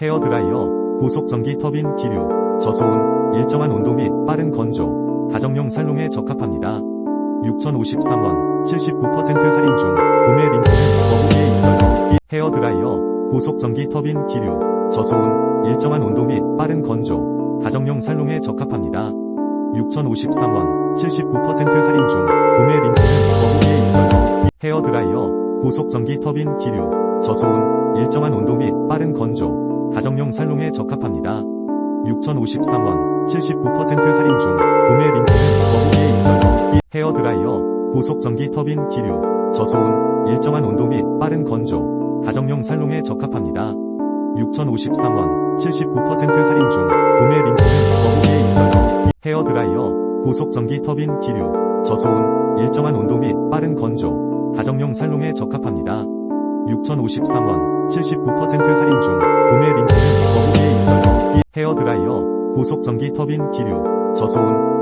헤어드라이어, 고속전기 터빈 기류, 저소음, 일정한 온도 및 빠른 건조, 가정용 살롱에 적합합니다. 6,053원, 79% 할인 중, 구매 링크는 더보기에 있어요. 이 헤어드라이어, 고속전기 터빈 기류, 저소음, 일정한 온도 및 빠른 건조, 가정용 살롱에 적합합니다. 6,053원, 79% 할인 중, 구매 링크는 더보기에 있어요. 이 헤어드라이어, 고속전기 터빈 기류, 저소음, 일정한 온도 및 빠른 건조, 가정용 살롱에 적합합니다. 6,053원, 79% 할인 중, 구매 링크는 더보기에 있어요. 이 헤어 드라이어, 고속 전기 터빈 기류, 저소음, 일정한 온도 및 빠른 건조, 가정용 살롱에 적합합니다. 6,053원, 79% 할인 중, 구매 링크는 더보기에 있어요. 이 헤어 드라이어, 고속 전기 터빈 기류, 저소음, 일정한 온도 및 빠른 건조, 가정용 살롱에 적합합니다. 6,053원, 79% 할인 중, 구매 링크는 더보기에 있어요. 이 헤어드라이어, 고속전기 터빈 기류, 저소음,